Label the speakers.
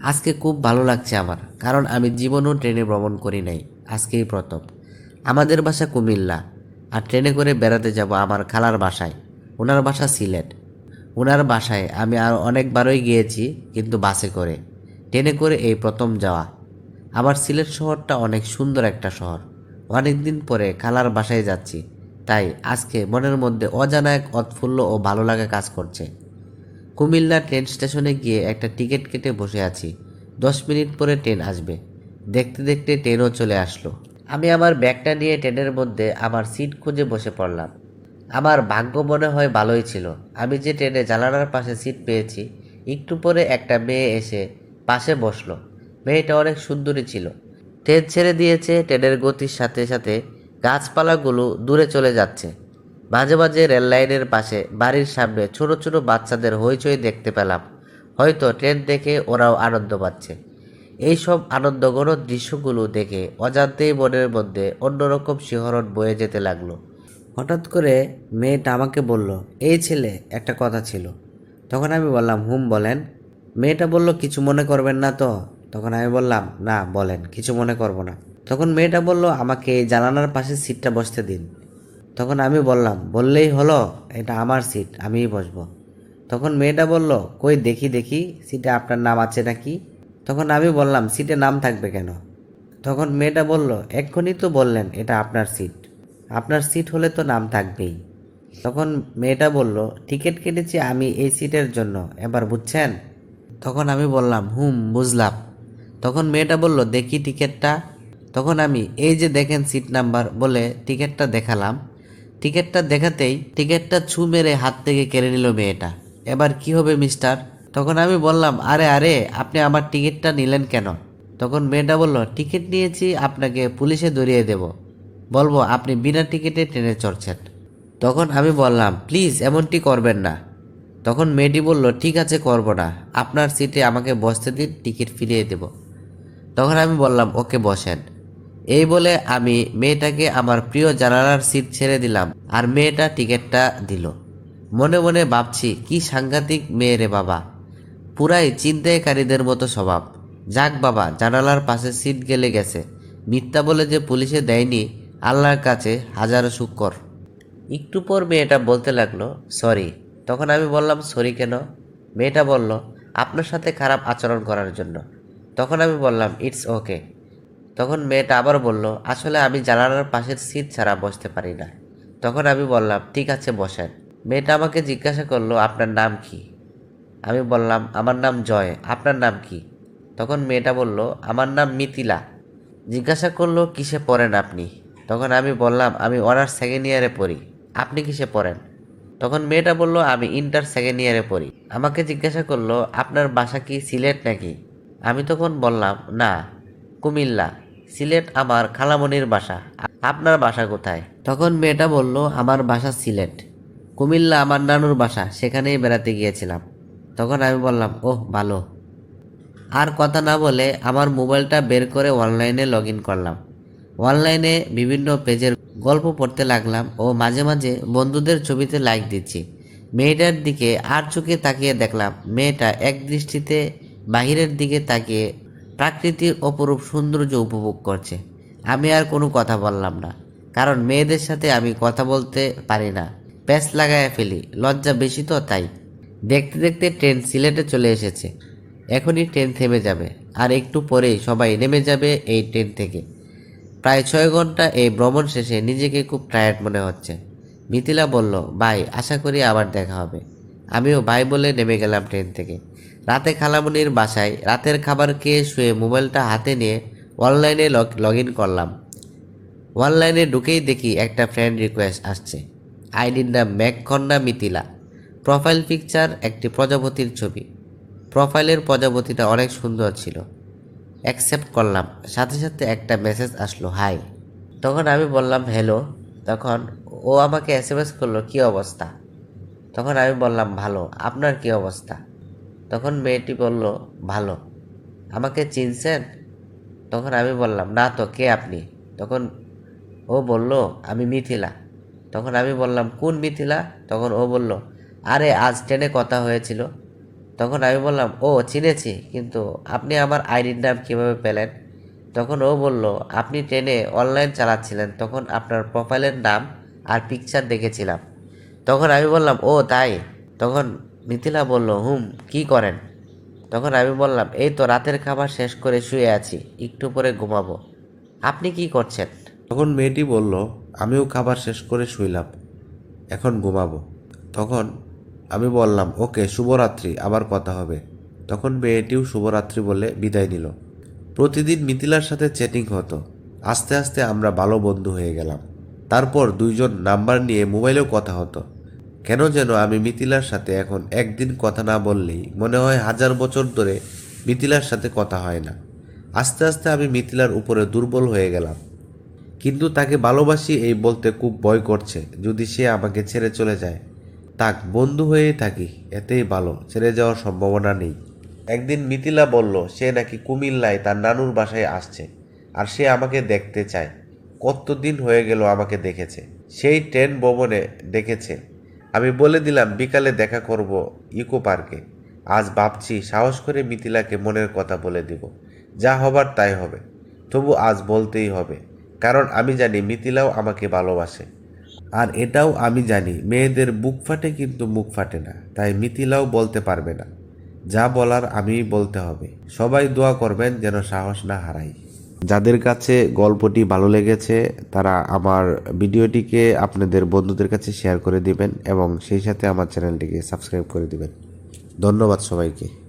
Speaker 1: আজকে খুব ভালো লাগছে আমার, কারণ আমি জীবনও ট্রেনে ভ্রমণ করি নাই, আজকেই প্রথম। আমাদের বাসা কুমিল্লা, আর ট্রেনে করে বেড়াতে যাব আমার খালার বাসায়, ওনার বাসা সিলেট। ওনার বাসায় আমি আর অনেকবারই গিয়েছি, কিন্তু বাসে করে, ট্রেনে করে এই প্রথম যাওয়া। আমার সিলেট শহরটা অনেক সুন্দর একটা শহর অনেক দিন পরে খালার বাসায় যাচ্ছি, তাই আজকে মনের মধ্যে অজানা এক অৎফুল্ল ও ভালো লাগা কাজ করছে। কুমিল্লা ট্রেন স্টেশনে গিয়ে একটা টিকিট কেটে বসে আছি। দশ মিনিট পরে ট্রেন আসবে। দেখতে দেখতে ট্রেনও চলে আসলো। আমি আমার ব্যাগটা নিয়ে ট্রেনের মধ্যে আমার সিট খুঁজে বসে পড়লাম। আমার ভাগ্য মনে হয় ভালোই ছিল। আমি যে ট্রেনে জানালার পাশে সিট পেয়েছি, একটু পরে একটা মেয়ে এসে পাশে বসল। মেয়েটা অনেক সুন্দরী ছিল। ট্রেন ছেড়ে দিয়েছে, ট্রেনের গতির সাথে সাথে গাছপালাগুলো দূরে চলে যাচ্ছে। মাঝে মাঝে রেল লাইনের পাশে বাড়ির সামনে ছোট ছোট বাচ্চাদের হইচই দেখতে পেলাম। হয়তো ট্রেন দেখে ওরাও আনন্দ পাচ্ছে। এইসব আনন্দঘন দৃশ্যগুলো দেখে অজান্তেই মনের মধ্যে অন্যরকম শিহরণ বয়ে যেতে লাগল। হঠাৎ করে মেয়েটা আমাকে বলল, এই ছেলে, একটা কথা ছিল। তখন আমি বললাম, হুম, বলেন। মেয়েটা বলল, কিছু মনে করবেন না তো? তখন আমি বললাম, না, বলেন, কিছু মনে করব না। তখন মেয়েটা বলল, আমাকে এই জানালার পাশে সিটটা বসতে দিন। তখন আমি বললাম, বললেই হলো, এটা আমার সিট আমিই বসবো। তখন মেয়েটা বলল, কই, দেখি দেখি সিটে আপনার নাম আছে নাকি? তখন আমি বললাম সিটে নাম থাকবে কেন? তখন মেয়েটা বলল, এক্ষুনি তো বললেন, এটা আপনার সিট আপনার সিট হলে তো নাম থাকবেই। তখন মেয়েটা বলল, টিকিট কেটেছি আমি এই সিটের জন্য, এবার বুঝছেন? তখন আমি বললাম, হুম, বুঝলাম। তখন মেয়েটা বলল, দেখি টিকিটটা। তখন আমি, এই যে দেখেন সিট নাম্বার বলে টিকিটটা দেখালাম। টিকিটটা দেখাতেই টিকিটটা ছু মেরে হাত থেকে কেড়ে নিল মেয়েটা। এবার কি হবে, মিস্টার? তখন আমি বললাম, আরে আরে, আপনি আমার টিকিটটা নিলেন কেন? তখন মেয়েটা বলল, টিকিট নিয়েছি, আপনাকে পুলিশে ধরিয়ে দেব। বলব, আপনি বিনা টিকিটে ট্রেনে চড়ছেন। তখন আমি বললাম, প্লিজ, এমনটি করবেন না। তখন মেয়েটি বলল, ঠিক আছে, করব না। আপনার সিটে আমাকে বসতে দিন, টিকিট ফিরিয়ে দেব। তখন আমি বললাম, ওকে, বসেন। এই বলে আমি মেয়েটাকে আমার প্রিয় জানালার সিট ছেড়ে দিলাম আর মেয়েটা টিকিটটা দিল। মনে মনে ভাবছি, কি সাংঘাতিক মেয়ে রে বাবা। পুরাই চিন্তাইকারীদের মতো স্বভাব। যাক বাবা, জানালার পাশে সিট গেলে গেছে। মিথ্যা বলে যে পুলিশে দেয়নি, আল্লাহর কাছে হাজারো শুক্কর। একটু পর মেয়েটা বলতে লাগল, সরি। তখন আমি বললাম, সরি কেন? মেয়েটা বলল, আপনার সাথে খারাপ আচরণ করার জন্য। তখন আমি বললাম, ইটস ওকে। তখন মেয়েটা আবার বলল, আসলে আমি জানালার পাশের সিট ছাড়া বসতে পারি না। তখন আমি বললাম, ঠিক আছে, বসেন। মেয়েটা আমাকে জিজ্ঞাসা করল, আপনার নাম কি? আমি বললাম, আমার নাম জয়, আপনার নাম কি? তখন মেয়েটা বলল, আমার নাম মিথিলা। জিজ্ঞাসা করল, কিসে পড়েন আপনি? তখন আমি বললাম, আমি অনার্স সেকেন্ড ইয়ারে পড়ি। আপনি কিসে পড়েন? তখন মেয়েটা বলল, আমি ইন্টার সেকেন্ড ইয়ারে পড়ি। আমাকে জিজ্ঞাসা করল, আপনার বাসা কি সিলেট নাকি? আমি তখন বললাম, না। কুমিল্লা, সিলেট আমার খালামনির বাসা। আপনার বাসা কোথায়? তখন মেয়েটা বলল, আমার বাসা সিলেট। কুমিল্লা আমার নানুর বাসা, সেখানেই বেড়াতে গিয়েছিলাম। তখন আমি বললাম, ওহ, ভালো। আর কথা না বলে আমার মোবাইলটা বের করে অনলাইনে লগ ইন করলাম। অনলাইনে বিভিন্ন পেজের গল্প পড়তে লাগলাম ও মাঝে মাঝে বন্ধুদের ছবিতে লাইক দিচ্ছি। মেয়েটার দিকে আর চোখে তাকিয়ে দেখলাম। মেয়েটা এক দৃষ্টিতে বাহিরের দিকে তাকিয়ে প্রাকৃতিক অপরূপ সৌন্দর্য উপভোগ করছে। আমি আর কোনো কথা বললাম না, কারণ মেয়েদের সাথে আমি কথা বলতে পারি না। প্যাচ লাগায় ফেলি, লজ্জা বেশি তো তাই। দেখতে দেখতে ট্রেন সিলেটে চলে এসেছে। এখনই ট্রেন থেমে যাবে, আর একটু পরেই সবাই নেমে যাবে এই ট্রেন থেকে। প্রায় ছয় ঘণ্টা এই ভ্রমণ শেষে নিজেকে খুব টায়ার্ড মনে হচ্ছে। মিথিলা বলল, ভাই, আশা করি আবার দেখা হবে। আমিও ভাই বলে নেমে গেলাম ট্রেন থেকে। রাতে খালামুনির বাসায় রাতের খাবার খেয়ে শুয়ে মোবাইলটা হাতে নিয়ে অনলাইনে লগ ইন করলাম। অনলাইনে ঢুকেই দেখি একটা ফ্রেন্ড রিকোয়েস্ট আসছে। আইডির নাম ম্যাকখন্না মিথিলা। প্রোফাইল পিকচার একটি প্রজাপতির ছবি। প্রোফাইলের প্রজাপতিটা অনেক সুন্দর ছিল। অ্যাকসেপ্ট করলাম। সাথে সাথে একটা মেসেজ আসলো হাই তখন আমি বললাম হ্যালো তখন ও আমাকে এস এম এস করল, কী অবস্থা? তখন আমি বললাম, ভালো, আপনার কী অবস্থা? তখন মেয়েটি বলল, ভালো। আমাকে চিনছেন? তখন আমি বললাম, না তো, কে আপনি? তখন ও বলল, আমি মিথিলা। তখন আমি বললাম, কোন মিথিলা? তখন ও বলল, আরে, আজ ট্রেনে কথা হয়েছিল। তখন আমি বললাম, ও, চিনেছি, কিন্তু আপনি আমার আইডির নাম কীভাবে পেলেন? তখন ও বলল, আপনি ট্রেনে অনলাইন চালাচ্ছিলেন, তখন আপনার প্রোফাইলের নাম আর পিকচার দেখেছিলাম। তখন আমি বললাম, ও, তাই? তখন মিথিলা বলল, হুম, কি করেন? তখন আমি বললাম, এই তো রাতের খাবার শেষ করে শুয়ে আছি, একটু পরে ঘুমাবো। আপনি কি করছেন?
Speaker 2: তখন মেয়েটি বলল, আমিও খাবার শেষ করে শুইলাম, এখন ঘুমাবো। তখন আমি বললাম, ওকে, শুভরাত্রি, আবার কথা হবে। তখন মেয়েটিও শুভরাত্রি বলে বিদায় নিল। প্রতিদিন মিথিলার সাথে চ্যাটিং হতো। আস্তে আস্তে আমরা ভালো বন্ধু হয়ে গেলাম। তারপর দুইজন নাম্বার নিয়ে মোবাইলেও কথা হতো। কেন যেন আমি মিথিলার সাথে এখন একদিন কথা না বললেই মনে হয় হাজার বছর ধরে মিথিলার সাথে কথা হয় না। আস্তে আস্তে আমি মিথিলার উপরে দুর্বল হয়ে গেলাম। কিন্তু তাকে ভালোবাসি এই বলতে খুব ভয় করছে, যদি সে আমাকে ছেড়ে চলে যায়। তাক বন্ধু হয়েই থাকি, এতেই ভালো, ছেড়ে যাওয়ার সম্ভাবনা নেই। একদিন মিথিলা বলল, সে নাকি কুমিল্লায় তার নানুর বাসায় আসছে, আর সে আমাকে দেখতে চায়। কতদিন হয়ে গেল আমাকে দেখেছে? সেই ট্রেন ভবনে দেখেছে। আমি বলে দিলাম, বিকালে দেখা করব ইকো পার্কে। আজ ভাবছি, সাহস করে মিথিলাকে মনের কথা বলে দিব। যা হবার তাই হবে। তবু আজ বলতেই হবে। কারণ আমি জানি মিথিলাও আমাকে ভালোবাসে। আর এটাও আমি জানি, মেয়েদের বুক ফাটে কিন্তু মুখ ফাটে না। তাই মিথিলাও বলতে পারবে না। যা বলার আমিই বলতে হবে। সবাই দোয়া করবেন যেন সাহস না হারাই। যাদের কাছে গল্পটি ভালো লেগেছে, তারা আমার ভিডিওটিকে আপনাদের বন্ধুদের কাছে শেয়ার করে দিবেন এবং সেই সাথে আমার চ্যানেলটিকে সাবস্ক্রাইব করে দিবেন। ধন্যবাদ সবাইকে।